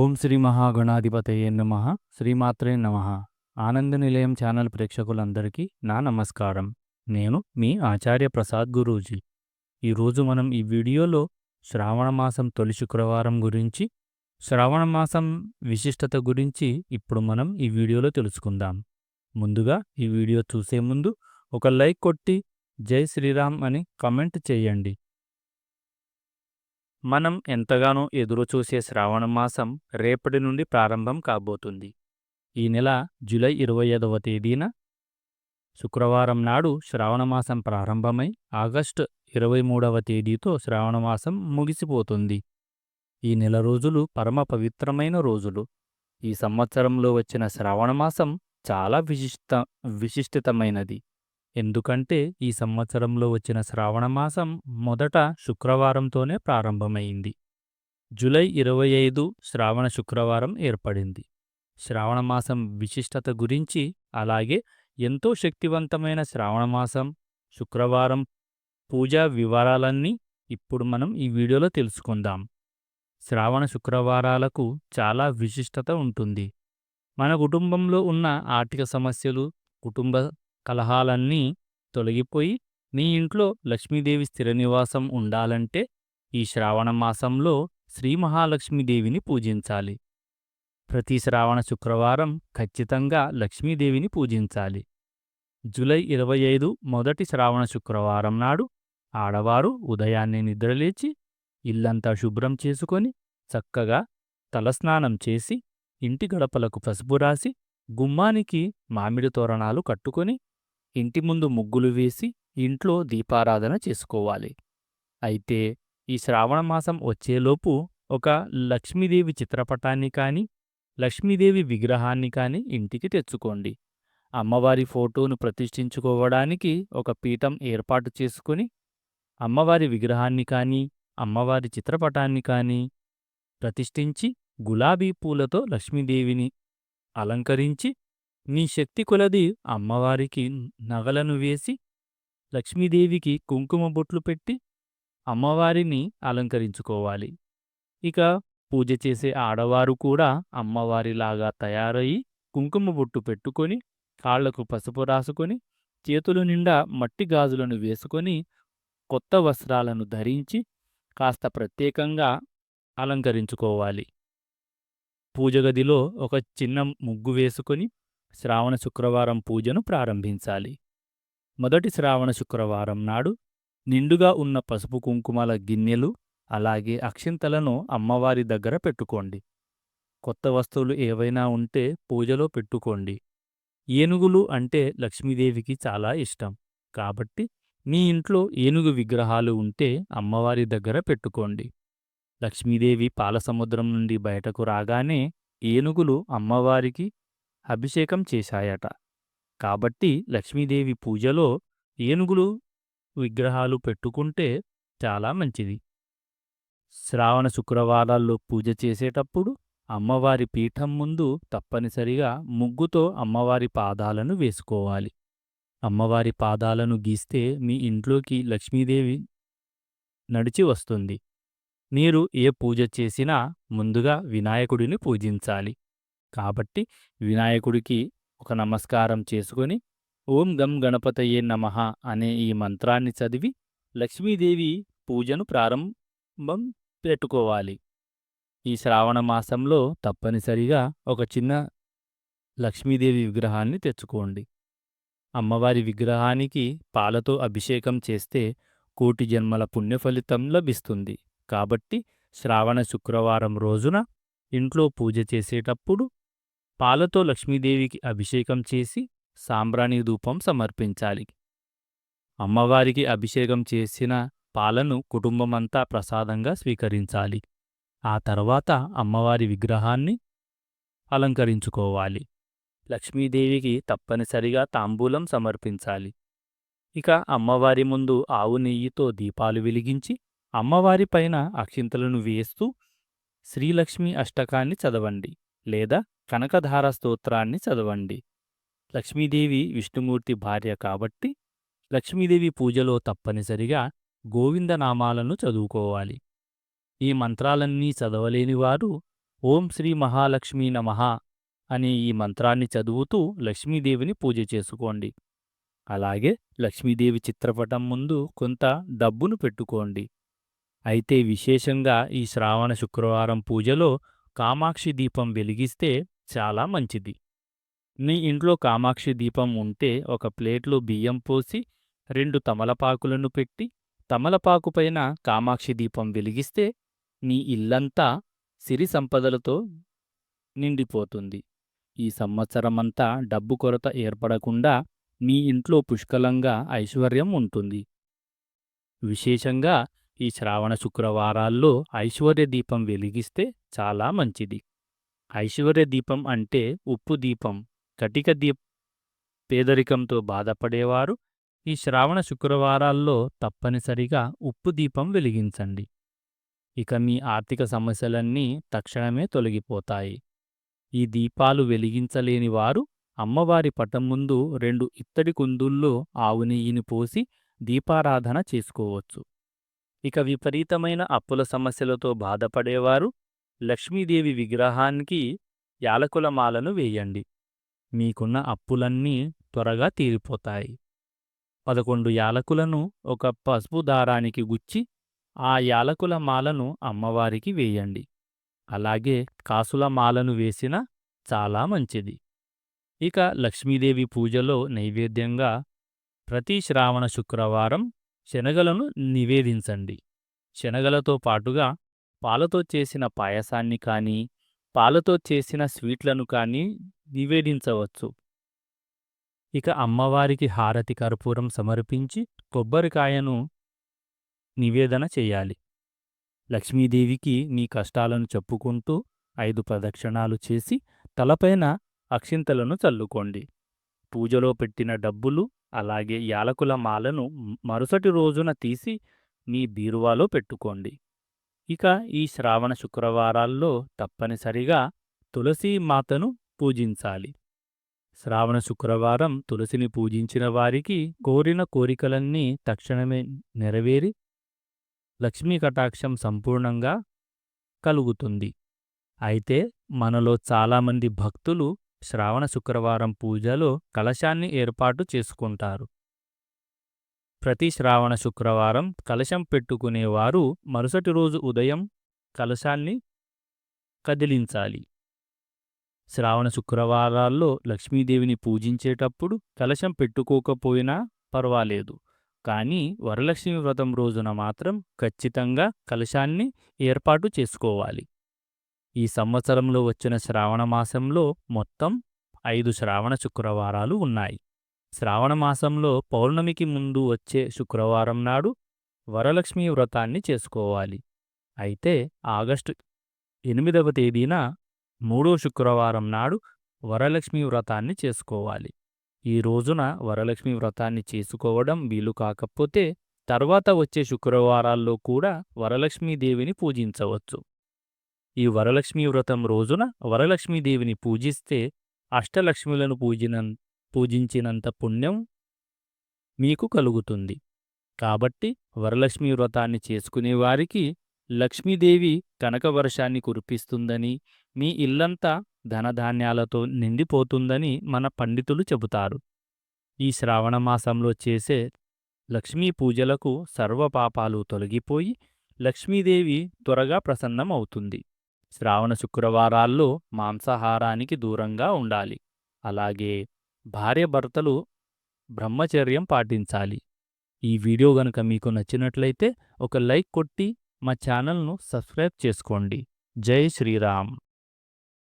ఓం శ్రీ మహాగణాధిపతయే నమ. శ్రీమాత్రే నమ. ఆనంద నిలయం ఛానల్ ప్రేక్షకులందరికీ నా నమస్కారం. నేను మీ ఆచార్య ప్రసాద్ గురూజీ. ఈరోజు మనం ఈ వీడియోలో శ్రావణ మాసం తొలి శుక్రవారం గురించి శ్రావణ మాసం విశిష్టత గురించి ఇప్పుడు మనం ఈ వీడియోలో తెలుసుకుందాం. ముందుగా ఈ వీడియో చూసే ముందు ఒక లైక్ కొట్టి జై శ్రీరామ్ అని కమెంట్ చేయండి. మనం ఎంతగానో ఎదురుచూసే శ్రావణ మాసం రేపటి నుండి ప్రారంభం కాబోతుంది. ఈ నెల జూలై ఇరవై ఐదవ తేదీన శుక్రవారం నాడు శ్రావణమాసం ప్రారంభమై ఆగస్టు ఇరవై మూడవ తేదీతో శ్రావణమాసం ముగిసిపోతుంది. ఈ నెల రోజులు పరమ పవిత్రమైన రోజులు. ఈ సంవత్సరంలో వచ్చిన శ్రావణమాసం చాలా విశిష్ట విశిష్టితమైనది. ఎందుకంటే ఈ సంవత్సరంలో వచ్చిన శ్రావణమాసం మొదట శుక్రవారంతోనే ప్రారంభమైంది. జులై ఇరవై ఐదు శ్రావణ శుక్రవారం ఏర్పడింది. శ్రావణమాసం విశిష్టత గురించి అలాగే ఎంతో శక్తివంతమైన శ్రావణమాసం శుక్రవారం పూజా వివరాలన్నీ ఇప్పుడు మనం ఈ వీడియోలో తెలుసుకుందాం. శ్రావణ శుక్రవారాలకు చాలా విశిష్టత ఉంటుంది. మన కుటుంబంలో ఉన్న ఆర్థిక సమస్యలు కుటుంబ కలహాలన్నీ తొలగిపోయి నీ ఇంట్లో లక్ష్మీదేవి స్థిర నివాసం ఉండాలంటే ఈ శ్రావణ మాసంలో శ్రీ మహాలక్ష్మీదేవిని పూజించాలి. ప్రతి శ్రావణ శుక్రవారం ఖచ్చితంగా లక్ష్మీదేవిని పూజించాలి. జూలై ఇరవై ఐదు మొదటి శ్రావణ శుక్రవారం నాడు ఆడవారు ఉదయాన్నే నిద్రలేచి ఇల్లంతా శుభ్రం చేసుకొని చక్కగా తలస్నానం చేసి ఇంటి గడపలకు పసుపు రాసి గుమ్మానికి మామిడి తోరణాలు కట్టుకొని ఇంటి ముందు ముగ్గులు వేసి ఇంట్లో దీపారాధన చేసుకోవాలి. అయితే ఈ శ్రావణమాసం వచ్చేలోపు ఒక లక్ష్మీదేవి చిత్రపటాన్ని కాని లక్ష్మీదేవి విగ్రహాన్ని కాని ఇంటికి తెచ్చుకోండి. అమ్మవారి ఫోటోను ప్రతిష్ఠించుకోవడానికి ఒక పీఠం ఏర్పాటు చేసుకుని అమ్మవారి విగ్రహాన్ని కాని అమ్మవారి చిత్రపటాన్ని కానీ ప్రతిష్ఠించి గులాబీ పూలతో లక్ష్మీదేవిని అలంకరించి నీ శక్తి కొలది అమ్మవారికి నగలను వేసి లక్ష్మీదేవికి కుంకుమ బొట్లు పెట్టి అమ్మవారిని అలంకరించుకోవాలి. ఇక పూజ చేసే ఆడవారు కూడా అమ్మవారిలాగా తయారయి కుంకుమ బొట్టు పెట్టుకొని కాళ్ళకు పసుపు రాసుకొని చేతుల నిండా మట్టి గాజులను వేసుకొని కొత్త వస్త్రాలను ధరించి కాస్త ప్రత్యేకంగా అలంకరించుకోవాలి. పూజగదిలో ఒక చిన్న ముగ్గు వేసుకొని శ్రావణ శుక్రవారం పూజను ప్రారంభించాలి. మొదటి శ్రావణ శుక్రవారం నాడు నిండుగా ఉన్న పసుపు కుంకుమల గిన్నెలు అలాగే అక్షింతలను అమ్మవారి దగ్గర పెట్టుకోండి. కొత్త వస్తువులు ఏవైనా ఉంటే పూజలో పెట్టుకోండి. ఏనుగులు అంటే లక్ష్మీదేవికి చాలా ఇష్టం. కాబట్టి మీ ఇంట్లో ఏనుగు విగ్రహాలు ఉంటే అమ్మవారి దగ్గర పెట్టుకోండి. లక్ష్మీదేవి పాలసముద్రం నుండి బయటకు రాగానే ఏనుగులు అమ్మవారికి అభిషేకం చేశాయట. కాబట్టి లక్ష్మీదేవి పూజలో ఏనుగులు విగ్రహాలు పెట్టుకుంటే చాలా మంచిది. శ్రావణ శుక్రవారాల్లో పూజ చేసేటప్పుడు అమ్మవారి పీఠం ముందు తప్పనిసరిగా ముగ్గుతో అమ్మవారి పాదాలను వేసుకోవాలి. అమ్మవారి పాదాలను గీస్తే మీ ఇంట్లోకి లక్ష్మీదేవి నడిచి వస్తుంది. మీరు ఏ పూజ చేసినా ముందుగా వినాయకుడిని పూజించాలి. కాబట్టి వినాయకుడికి ఒక నమస్కారం చేసుకొని ఓం గం గణపతయే నమః అనే ఈ మంత్రాన్ని చదివి లక్ష్మీదేవి పూజను ప్రారంభం పెట్టుకోవాలి. ఈ శ్రావణ మాసంలో తప్పనిసరిగా ఒక చిన్న లక్ష్మీదేవి విగ్రహాన్ని తెచ్చుకోండి. అమ్మవారి విగ్రహానికి పాలతో అభిషేకం చేస్తే కోటి జన్మల పుణ్యఫలితం లభిస్తుంది. కాబట్టి శ్రావణ శుక్రవారం రోజున ఇంట్లో పూజ చేసేటప్పుడు పాలతో లక్ష్మీదేవికి అభిషేకం చేసి సాంబ్రాణి ధూపం సమర్పించాలి. అమ్మవారికి అభిషేకం చేసిన పాలను కుటుంబమంతా ప్రసాదంగా స్వీకరించాలి. ఆ తర్వాత అమ్మవారి విగ్రహాన్ని అలంకరించుకోవాలి. లక్ష్మీదేవికి తప్పనిసరిగా తాంబూలం సమర్పించాలి. ఇక అమ్మవారి ముందు ఆవు నెయ్యితో దీపాలు వెలిగించి అమ్మవారిపైన అక్షింతలను వేస్తూ శ్రీలక్ష్మి అష్టకాన్ని చదవండి లేదా కనకధార స్తోత్రాన్ని చదవండి. లక్ష్మీదేవి విష్ణుమూర్తి భార్య కాబట్టి లక్ష్మీదేవి పూజలో తప్పనిసరిగా గోవిందనామాలను చదువుకోవాలి. ఈ మంత్రాలన్నీ చదవలేనివారు ఓం శ్రీ మహాలక్ష్మీ నమః అనే ఈ మంత్రాన్ని చదువుతూ లక్ష్మీదేవిని పూజ చేసుకోండి. అలాగే లక్ష్మీదేవి చిత్రపటం ముందు కొంత డబ్బును పెట్టుకోండి. అయితే విశేషంగా ఈ శ్రావణ శుక్రవారం పూజలో కామాక్షి దీపం వెలిగిస్తే చాలా మంచిది. నీ ఇంట్లో కామాక్షి దీపం ఉంటే ఒక ప్లేట్లో బియ్యం పోసి రెండు తమలపాకులను పెట్టి తమలపాకు పైన కామాక్షి దీపం వెలిగిస్తే నీ ఇల్లంతా సిరి సంపదలతో నిండిపోతుంది. ఈ సంవత్సరమంతా డబ్బు కొరత ఏర్పడకుండా మీ ఇంట్లో పుష్కలంగా ఐశ్వర్యం ఉంటుంది. విశేషంగా ఈ శ్రావణ శుక్రవారాల్లో ఐశ్వర్య దీపం వెలిగిస్తే చాలా మంచిది. ఐశ్వర్య దీపం అంటే ఉప్పు దీపం. కటిక దీప్ పేదరికంతో బాధపడేవారు. ఈ శ్రావణ శుక్రవారాల్లో తప్పనిసరిగా ఉప్పు దీపం వెలిగించండి. ఇక మీ ఆర్థిక సమస్యలన్నీ తక్షణమే తొలగిపోతాయి. ఈ దీపాలు వెలిగించలేని వారు అమ్మవారి పటం ముందు రెండు ఇత్తడి కుందుల్లో ఆవు నెయ్యిని పోసి దీపారాధన చేసుకోవచ్చు. ఇక విపరీతమైన అప్పుల సమస్యలతో బాధపడేవారు లక్ష్మీదేవి విగ్రహానికి యాలకుల మాలను వేయండి. మీకున్న అప్పులన్నీ త్వరగా తీరిపోతాయి. పదకొండు యాలకులను ఒక పసుపు దారానికి గుచ్చి ఆ యాలకుల మాలను అమ్మవారికి వేయండి. అలాగే కాసుల మాలను వేసిన చాలా మంచిది. ఇక లక్ష్మీదేవి పూజలో నైవేద్యంగా ప్రతి శ్రావణ శుక్రవారం శనగలను నివేదించండి. శనగలతో పాటుగా పాలతో చేసిన పాయసాన్ని కానీ పాలతో చేసిన స్వీట్లను కానీ నివేదించవచ్చు. ఇక అమ్మవారికి హారతి కర్పూరం సమర్పించి కొబ్బరికాయను నివేదన చేయాలి. లక్ష్మీదేవికి మీ కష్టాలను చెప్పుకుంటూ ఐదు ప్రదక్షిణాలు చేసి తలపైన అక్షింతలను చల్లుకోండి. పూజలో పెట్టిన డబ్బులు అలాగే యాలకుల మాలను మరుసటి రోజున తీసి మీ బీరువాలో పెట్టుకోండి. ఇక ఈ శ్రావణ శుక్రవారాల్లో తప్పనిసరిగా తులసీమాతను పూజించాలి. శ్రావణ శుక్రవారం తులసిని పూజించిన వారికి కోరిన కోరికలన్నీ తక్షణమే నెరవేరి లక్ష్మీ కటాక్షం సంపూర్ణంగా కలుగుతుంది. అయితే మనలో చాలామంది భక్తులు శ్రావణ శుక్రవారం పూజలో కలశాన్ని ఏర్పాటు చేసుకుంటారు. ప్రతి శ్రావణ శుక్రవారం కలశం పెట్టుకునేవారు మరుసటి రోజు ఉదయం కలశాన్ని కదిలించాలి. శ్రావణ శుక్రవారాల్లో లక్ష్మీదేవిని పూజించేటప్పుడు కలశం పెట్టుకోకపోయినా పర్వాలేదు. కానీ వరలక్ష్మి వ్రతం రోజున మాత్రం ఖచ్చితంగా కలశాన్ని ఏర్పాటు చేసుకోవాలి. ఈ సంవత్సరంలో వచ్చిన శ్రావణ మాసంలో మొత్తం ఐదు శ్రావణ శుక్రవారాలు ఉన్నాయి. శ్రావణ మాసంలో పౌర్ణమికి ముందు వచ్చే శుక్రవారం నాడు వరలక్ష్మి వ్రతాన్ని చేసుకోవాలి. అయితే ఆగస్టు ఎనిమిదవ తేదీన మూడో శుక్రవారం నాడు వరలక్ష్మి వ్రతాన్ని చేసుకోవాలి. ఈ రోజున వరలక్ష్మి వ్రతాన్ని చేసుకోవడం వీలు కాకపోతే తర్వాత వచ్చే శుక్రవారాల్లో కూడా వరలక్ష్మీదేవిని పూజించవచ్చు. ఈ వరలక్ష్మీ వ్రతం రోజున వరలక్ష్మీదేవిని పూజిస్తే అష్టలక్ష్మిలను పూజిన పూజించినంత పుణ్యం మీకు కలుగుతుంది. కాబట్టి వరలక్ష్మీ వ్రతాన్ని చేసుకునే వారికి లక్ష్మీదేవి కనకవర్షాన్ని కురిపిస్తుందని మీ ఇల్లంతా ధనధాన్యాలతో నిండిపోతుందని మన పండితులు చెబుతారు. ఈ శ్రావణమాసంలో చేసే లక్ష్మీ పూజలకు సర్వపాపాలు తొలగిపోయి లక్ష్మీదేవి త్వరగా ప్రసన్నం అవుతుంది శ్రావణ శుక్రవారాల్లో మాంసాహారానికి దూరంగా ఉండాలి. అలాగే భార్యభర్తలు బ్రహ్మచర్యం పాటించాలి. ఈ వీడియో గనుక మీకు నచ్చినట్లయితే ఒక లైక్ కొట్టి మా ఛానల్ను సబ్స్క్రైబ్ చేసుకోండి. జై శ్రీరామ్.